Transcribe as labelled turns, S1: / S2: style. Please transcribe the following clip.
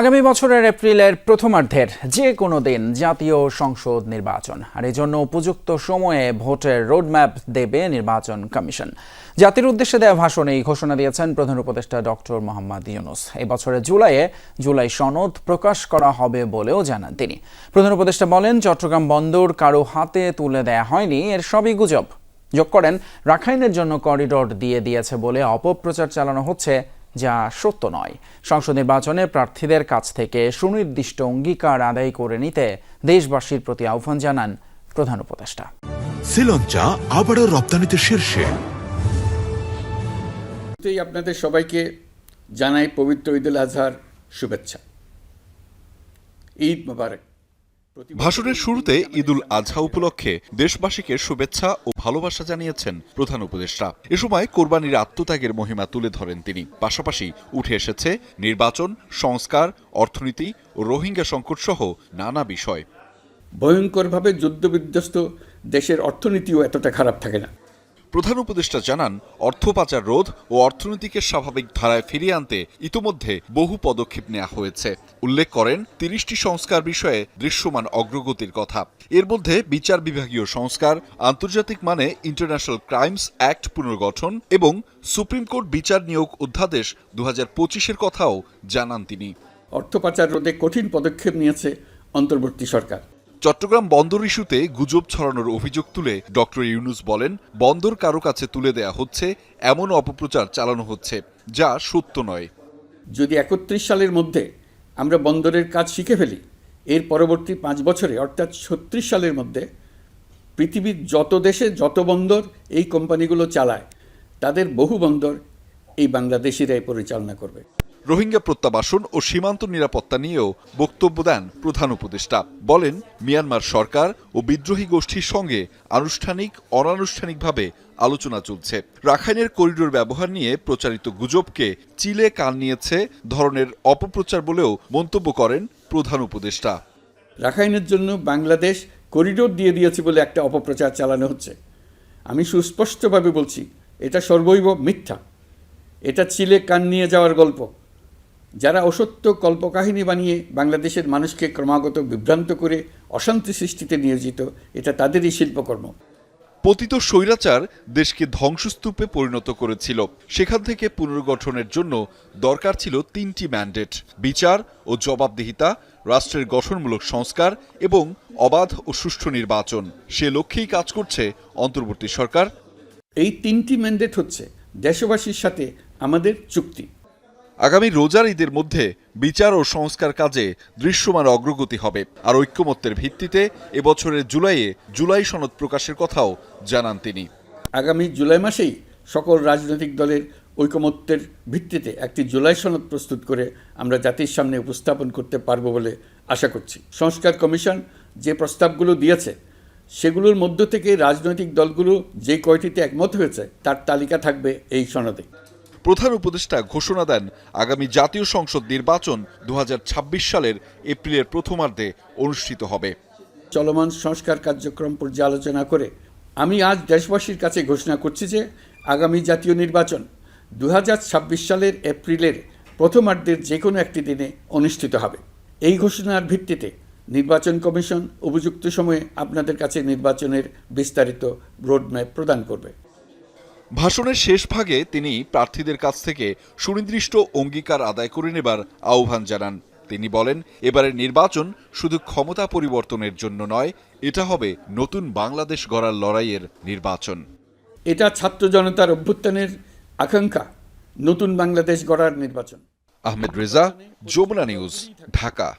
S1: আগামী বছরের এপ্রিলের প্রথমার্ধের যে কোনো দিন জাতীয় সংসদ নির্বাচন। আর এজন্য উপযুক্ত সময়ে ভোটের রোডম্যাপ দেবে নির্বাচন কমিশন। জাতির উদ্দেশ্যে দেওয়া ভাষণে এই ঘোষণা দিয়েছেন প্রধান উপদেষ্টা ডক্টর মোহাম্মদ ইউনুস। এই বছরের জুলাইয়ে জুলাই সনদ প্রকাশ করা হবে বলেও জানান তিনি। প্রধান উপদেষ্টা বলেন, চট্টগ্রাম বন্দর কারও হাতে তুলে দেয়া হয়নি, এর সবই গুজব। যোগ করেন, রাখাইনের জন্য করিডর দিয়ে দিয়েছে বলে অপপ্রচার চালানো হচ্ছে যা সত্য নয়। সংসদ নির্বাচনে প্রার্থীদের কাছ থেকে সুনির্দিষ্ট অঙ্গীকার আদায় করে নিতে দেশবাসীর প্রতি আহ্বান জানান প্রধান উপদেষ্টা।
S2: শ্রীলঞ্চা আবারও রপ্তানিতে শীর্ষে।
S3: আপনাদের সবাইকে জানাই পবিত্র ঈদুল আজহার শুভেচ্ছা। ঈদ মোবারক।
S4: ভাষণের শুরুতে ঈদুল আজহা উপলক্ষে দেশবাসীকে শুভেচ্ছা ও ভালোবাসা জানিয়েছেন প্রধান উপদেষ্টা। এ সময় কোরবানির আত্মত্যাগের মহিমা তুলে ধরেন তিনি। পাশাপাশি উঠে এসেছে নির্বাচন সংস্কার অর্থনীতি ও রোহিঙ্গা সংকট সহ নানা বিষয়।
S3: ভয়ঙ্করভাবে যুদ্ধবিধ্বস্ত দেশের অর্থনীতিও এতটা খারাপ থাকে না।
S4: প্রধান উপদেষ্টা জানান, অর্থ পাচার রোধ ও অর্থনীতিকে স্বাভাবিক ধারায় ফিরিয়ে আনতে ইতোমধ্যে বহু পদক্ষেপ নেওয়া হয়েছে। উল্লেখ করেন, তিরিশটি সংস্কার বিষয়ে দৃশ্যমান অগ্রগতির কথা। এর মধ্যে বিচার বিভাগীয় সংস্কার, আন্তর্জাতিক মানে ইন্টারন্যাশনাল ক্রাইমস অ্যাক্ট পুনর্গঠন এবং সুপ্রিম কোর্ট বিচার নিয়োগ অধ্যাদেশ দু হাজার কথাও জানান তিনি।
S3: অর্থ পাচার রোধে কঠিন পদক্ষেপ নিয়েছে অন্তর্বর্তী সরকার।
S4: চট্টগ্রাম বন্দর ইস্যুতে গুজব ছড়ানোর অভিযোগ তুলে ডক্টর ইউনুস বলেন, বন্দর কারও কাছে তুলে দেয়া হচ্ছে, এমন অপপ্রচার চালানো হচ্ছে, যা সত্য নয়।
S3: যদি একত্রিশ সালের মধ্যে আমরা বন্দরের কাজ শিখে ফেলি, এর পরবর্তী পাঁচ বছরে, অর্থাৎ ছত্রিশ সালের মধ্যে, পৃথিবীর যত দেশে যত বন্দর এই কোম্পানিগুলো চালায়, তাদের বহু বন্দর এই বাংলাদেশিরাই পরিচালনা করবে।
S4: রোহিঙ্গা প্রত্যাবাসন ও সীমান্ত নিরাপত্তা নিয়েও বক্তব্য দেন প্রধান উপদেষ্টা। বলেন, মিয়ানমার সরকার ও বিদ্রোহী গোষ্ঠীর সঙ্গে আনুষ্ঠানিক, অনানুষ্ঠানিকভাবে আলোচনা চলছে। রাখাইনের করিডোর ব্যবহার নিয়ে প্রচারিত গুজবকে চিলে কান নিয়েছে ধরনের অপপ্রচার বলেও মন্তব্য করেন প্রধান উপদেষ্টা।
S3: রাখাইনের জন্য বাংলাদেশ করিডোর দিয়ে দিয়েছে বলে একটা অপপ্রচার চালানো হচ্ছে। আমি সুস্পষ্টভাবে বলছি, এটা সর্বৈব মিথ্যা। এটা চিলে কান নিয়ে যাওয়ার গল্প। যারা অসত্য কল্পকাহিনী বানিয়ে বাংলাদেশের মানুষকে ক্রমাগত বিভ্রান্ত করে অশান্তি সৃষ্টিতে নিয়োজিত এটা তাদেরই শিল্পকর্ম।
S4: পতিত স্বৈরাচার দেশকে ধ্বংসস্তূপে পরিণত করেছিল। সেখান থেকে পুনর্গঠনের জন্য দরকার ছিল তিনটি ম্যান্ডেট। বিচার ও জবাবদিহিতা রাষ্ট্রের গঠনমূলক সংস্কার এবং অবাধ ও সুষ্ঠু নির্বাচন। সে লক্ষ্যেই কাজ করছে অন্তর্বর্তী সরকার।
S3: এই তিনটি ম্যান্ডেট হচ্ছে দেশবাসীর সাথে আমাদের চুক্তি।
S4: আগামী রোজার ঈদের মধ্যে বিচার ও সংস্কার কাজে দৃশ্যমান অগ্রগতি হবে। আর ঐক্যমত্যের ভিত্তিতে এবছরের জুলাইয়ে জুলাই সনদ প্রকাশের কথাও জানান তিনি।
S3: আগামী জুলাই মাসেই সকল রাজনৈতিক দলের ঐকমত্যের ভিত্তিতে একটি জুলাই সনদ প্রস্তুত করে আমরা জাতির সামনে উপস্থাপন করতে পারব বলে আশা করছি। সংস্কার কমিশন যে প্রস্তাবগুলো দিয়েছে, সেগুলোর মধ্য থেকে রাজনৈতিক দলগুলো যে কয়টিতে একমত হয়েছে, তার তালিকা থাকবে এই সনদে।
S4: প্রধান উপদেষ্টা ঘোষণা দেন, আগামী জাতীয় সংসদ নির্বাচন দু হাজার ছাব্বিশ সালের এপ্রিলের প্রথমার্ধে অনুষ্ঠিত হবে।
S3: চলমান সংস্কার কার্যক্রম পর্যালোচনা করে আমি আজ দেশবাসীর কাছে ঘোষণা করছি যে আগামী জাতীয় নির্বাচন দু হাজার ছাব্বিশ সালের এপ্রিলের প্রথমার্ধের যে কোনো একটি দিনে অনুষ্ঠিত হবে। এই ঘোষণার ভিত্তিতে নির্বাচন কমিশন উপযুক্ত সময়ে আপনাদের কাছে নির্বাচনের বিস্তারিত রোডম্যাপ প্রদান করবে।
S4: ভাষণের শেষ ভাগে তিনি প্রার্থীদের কাছ থেকে সুনির্দিষ্ট অঙ্গীকার আদায় করে নেবার আহ্বান জানান। তিনি বলেন এবারের নির্বাচন শুধু ক্ষমতা পরিবর্তনের জন্য নয় এটা হবে নতুন বাংলাদেশ গড়ার লড়াইয়ের নির্বাচন।
S3: এটা ছাত্র জনতার অভ্যুত্থানের আকাঙ্ক্ষা নতুন বাংলাদেশ গড়ার নির্বাচন।
S4: আহমেদ রেজা যমুনা নিউজ ঢাকা।